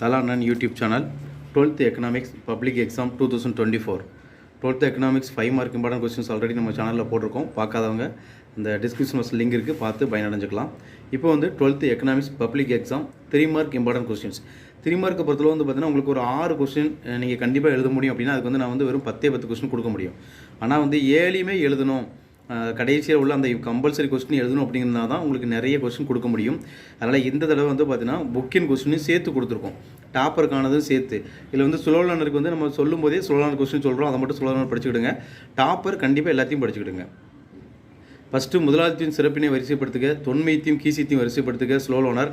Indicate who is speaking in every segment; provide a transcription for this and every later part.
Speaker 1: தலானன் YouTube channel twelfth economics public exam two thousand twenty four twelfth economics five mark important questions already நம்ம சேனலில் போட்டிருக்கோம். பார்க்காதவங்க இந்த description box link இருக்குது பார்த்து பயனடைஞ்சிக்கலாம். இப்போ வந்து twelfth economics public exam three mark important questions three மார்க்கை பொறுத்தளவு வந்து பார்த்தீங்கன்னா உங்களுக்கு ஒரு ஆறு கொஸ்டின் நீங்கள் கண்டிப்பாக எழுத முடியும் அப்படின்னா அதுக்கு வந்து நான் வந்து வெறும் பத்தே பத்து கொஸ்டின் கொடுக்க முடியும். ஆனால் வந்து ஏழையுமே எழுதணும். கடைசியில் உள்ள அந்த கம்பல்சரி கொஸ்டின் எழுதணும் அப்படிங்கிறதா தான் உங்களுக்கு நிறைய கொஸ்டின் கொடுக்க முடியும். அதனால் இந்த தடவை வந்து பார்த்தீங்கன்னா புக்கின் கொஸ்டினும் சேர்த்து கொடுத்துருக்கோம். டாப்பருக்கானதும் சேர்த்து. இதில் வந்து சுலோலனருக்கு வந்து நம்ம சொல்லும் போதே சுலோலனர் கொஸ்டின் சொல்கிறோம் அதை மட்டும் சுலோலனர் படிச்சுக்கிடுங்க. டாப்பர் கண்டிப்பாக எல்லாத்தையும் படிச்சுக்கிடுங்க. ஃபஸ்ட்டு முதலாளித்தின் சிறப்பினை வரிசைப்படுத்துக தொன்மைத்தையும் கீசியத்தையும் வரிசைப்படுத்துக ஸ்லோலோனர்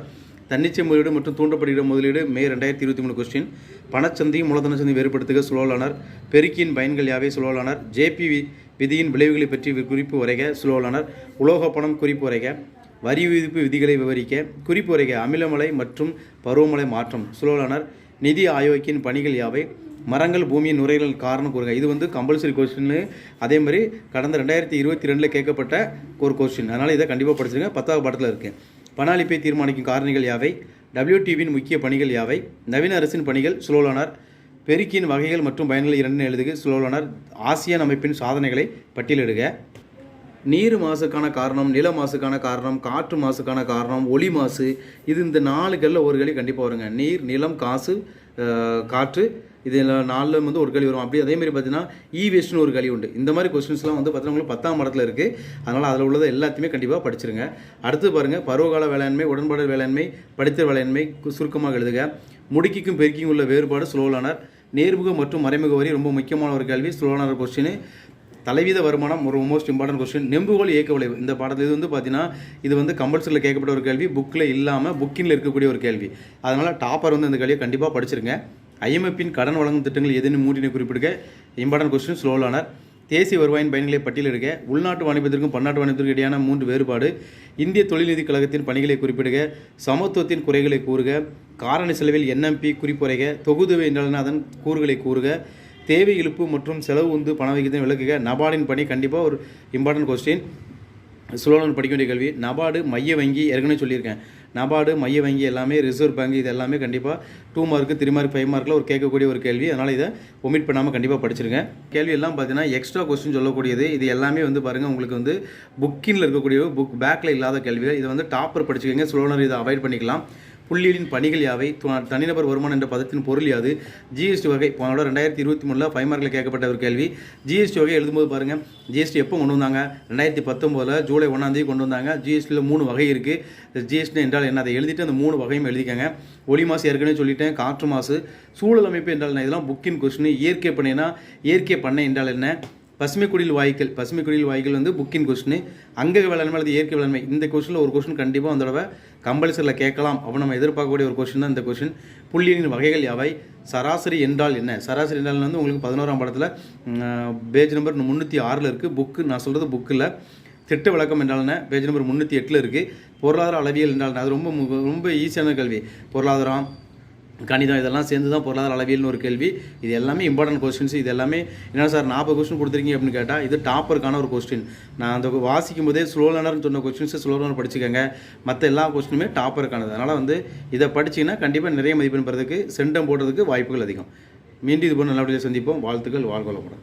Speaker 1: தன்னிச்சை முதலீடு மற்றும் தூண்டப்படுகிற முதலீடு மே ரெண்டாயிரத்தி இருபத்தி மூணு கொஸ்டின் பணச்சந்தையும் மூலதன சந்தையும் வேறுபடுத்துக சுழலானார். பெருக்கியின் பயன்கள் யாவை? சுழலானார். ஜேபி வி- விதியின் விளைவுகளை பற்றி குறிப்பு உரைக சுழலானார். உலோக பணம் குறிப்பு உரைக வரி விதிப்பு விதிகளை விவரிக்க. குறிப்பு உரைக அமிலமலை மற்றும் பருவமழை மாற்றம். சுலோலானர் நிதி ஆயோக்கின் பணிகள் யாவை? மரங்கள் பூமியின் நுரைகள் காரணம் கூறுங்க இது வந்து கம்பல்சரி கொஸ்டின்னு அதே மாதிரி கடந்த ரெண்டாயிரத்தி இருபத்தி ரெண்டில் கேட்கப்பட்ட ஒரு கொஸ்டின் அதனால் இதை கண்டிப்பாக படிச்சிருங்க. பத்தாவது படத்தில் இருக்குது பணாளிப்பை தீர்மானிக்கும் காரணிகள் யாவை? டபிள்யூடிவியின் முக்கிய பணிகள் யாவை? நவீன அரசின் பணிகள் சுலோலானார் பெருக்கியின் வகைகள் மற்றும் பயன்கள் இரண்டு எழுதுக. சுலோலானார் ஆசியான் அமைப்பின் சாதனைகளை பட்டியலிடுக. நீர் மாசுக்கான காரணம் நில மாசுக்கான காரணம் காற்று மாசுக்கான காரணம் ஒளி மாசு இது இந்த நாலு கல்லில் ஒரு களி கண்டிப்பாக வருங்க. நீர் நிலம் காசு காற்று இதில் நாலில் வந்து ஒரு களி வரும். அப்படி அதேமாதிரி பார்த்தீங்கன்னா இ வேஸ்ட்னு ஒரு களி உண்டு. இந்த மாதிரி கொஸ்டின்ஸ்லாம் வந்து பார்த்தீங்கன்னா உங்களுக்கு பத்தாம் படத்தில் இருக்குது அதனால் அதில் உள்ளதை எல்லாத்தையுமே கண்டிப்பாக படிச்சிருங்க. அடுத்து பாருங்கள் பருவகால வேளாண்மை உடன்பாடு வேளாண்மை படித்த வேளாண்மை கு- சுருக்கமாக எழுதுக. முடுக்கிக்கும் பெருக்கிக்கும் உள்ள வேறுபாடு சுலோலானார் நேர்முக மற்றும் மறைமுக வரி ரொம்ப முக்கியமான ஒரு கேள்வி. சுலோலானார் கொஸ்டின் தலைவீத வருமானம் ஒரு மோஸ்ட் இம்பார்ட்டன்ட் கொஸ்டின் நெம்புகோல் இயக்க விளைவு. இந்த பாடத்தில் இது வந்து பார்த்தீங்கன்னா இது வந்து கம்பல்சரியில் கேட்கப்பட்ட ஒரு கேள்வி புக்கில் இல்லாமல் புக்கிங்கில் இருக்கக்கூடிய ஒரு கேள்வி. அதனால் டாப்பர் வந்து இந்த கேள்வியை கண்டிப்பாக படிச்சிருங்க. ஐஎம்எஃப்பின் கடன் வழங்கும் திட்டங்கள் எதுன்னு மூட்டினை குறிப்பிடுக இம்பார்ட்டன்ட் கொஸ்டின் ஸ்லோலானர் தேசிய வருவாயின் பயன்களை பட்டியலிடுக உள்நாட்டு வாணிபத்திற்கும் பன்னாட்டு வாணிபத்திற்கும் இடையான மூன்று வேறுபாடு. இந்திய தொழில்நிதி கழகத்தின் பணிகளை குறிப்பிடுக. சமத்துவத்தின் குறைகளை கூறுக. காரணி செலவில் என்எம்பி குறிப்புரைக தொகுதுவை என்றால் அதன் கூறுகளை கூறுக. தேவை இழுப்பு மற்றும் செலவு உந்து பண விகிதம் விளக்குக. நபார்டின் பணி கண்டிப்பாக ஒரு இம்பார்ட்டன்ட் கொஸ்டின் சுலோலன் படிக்க வேண்டிய கேள்வி நபார்டு மைய வங்கி ஏற்கனவே சொல்லியிருக்கேன். நபார்டு மைய வங்கி எல்லாமே ரிசர்வ் பேங்க் இது எல்லாமே கண்டிப்பாக two mark three mark five மார்க்கில் ஒரு கேட்கக்கூடிய ஒரு கேள்வி. அதனால் இதை ஒமிட் பண்ணாமல் கண்டிப்பாக படிச்சிருக்கேன் கேள்வி எல்லாம் பார்த்தீங்கன்னா எக்ஸ்ட்ரா கொஸ்டின் சொல்லக்கூடியது. இது எல்லாமே வந்து பாருங்கள் உங்களுக்கு வந்து புக்கின்ல இருக்கக்கூடிய புக் பேக்கில் இல்லாத கேள்விகள். இதை வந்து டாப்பர் படிச்சுக்கோங்க. சுலோனர் இதை அவாய்ட் பண்ணிக்கலாம். புள்ளியலின் பணிகள் யாவை? தனிநபர் வருமானம் என்ற பதத்தின் பொருள் யாது? ஜிஎஸ்டி வகை போனோட ரெண்டாயிரத்தி இருபத்தி மூணில் ஃபைவ் மார்க்கில் கேட்கப்பட்ட ஒரு கேள்வி. ஜிஎஸ்டி வகை எழுதும்போது பாருங்கள் ஜிஎஸ்டி எப்போ கொண்டு வந்தாங்க? ரெண்டாயிரத்தி பத்தொம்போதில் ஜூலை ஒன்றாந்தேதி கொண்டு வந்தாங்க. ஜிஎஸ்டியில் மூணு வகை இருக்குது ஜிஎஸ்டி என்றால் என்ன? அதை எழுதிட்டு அந்த மூணு வகையும் எழுதிக்கங்க. ஒளி மாசு ஏற்கனவே சொல்லிட்டேன். காற்று மாசு சூழல் அமைப்பு என்றால் என்ன? இதெல்லாம் புக்கின் கொஸ்டின் இயற்கை பண்ணைனா இயற்கை பண்ணை என்றால் என்ன? பசுமை குடில் வாய்க்கள் பசுமை குடில் வாய்க்கள் வந்து புக்கின் கொஸ்டின் அங்க வேளாண்மை அல்லது இயற்கை வேளாண்மை இந்த கொஸ்டினில் ஒரு கொஸ்டின் கண்டிப்பாக அந்த தடவை கம்பல்சரியில் கேட்கலாம். அப்போ நம்ம எதிர்பார்க்கக்கூடிய ஒரு கொஸ்டின் தான் இந்த கொஸ்டின் புள்ளியின் வகைகள் யாவை சராசரி என்றால் என்ன? சராசரி என்றால் வந்து உங்களுக்கு பதினோராம் படத்தில் பேஜ் நம்பர் முந்நூற்றி ஆறில் இருக்குது புக்கு நான் சொல்கிறது புக்கில் திட்ட விளக்கம் என்றால் என்ன? பேஜ் நம்பர் முந்நூற்றி எட்டில் இருக்குது பொருளாதார அளவியல் என்றால் அது ரொம்ப மு- ரொம்ப ஈஸியான கல்வி. பொருளாதாரம் கணிதம் இதெல்லாம் சேர்ந்து தான் பொருளாதார அளவியல்னு ஒரு கேள்வி. இது எல்லாமே இம்பார்ட்டன்ட் கொஸ்டின்ஸ் இது எல்லாமே என்ன சார் நாற்பது கொஸ்டின் கொடுத்துருக்கீங்க அப்படின்னு கேட்டால் இது டாப்பருக்கான ஒரு கொஸ்டின் நான் அந்த வாசிக்கும் போதே ஸ்லோலனர்னு சொன்ன கொஸ்டின்ஸை ஸ்லோலனர் படிச்சுக்கோங்க. மற்ற எல்லா கொஸ்டினுமே டாப்பருக்கானது அதனால் வந்து இதை படிச்சீங்கன்னா கண்டிப்பாக நிறைய மதிப்பெண் பெறதுக்கு சென்டம் போடுறதுக்கு வாய்ப்புகள் அதிகம். மீண்டும் இது போன்ற நல்லபடியாக சந்திப்போம். வாழ்த்துக்கள் வாழ்வளமுடன்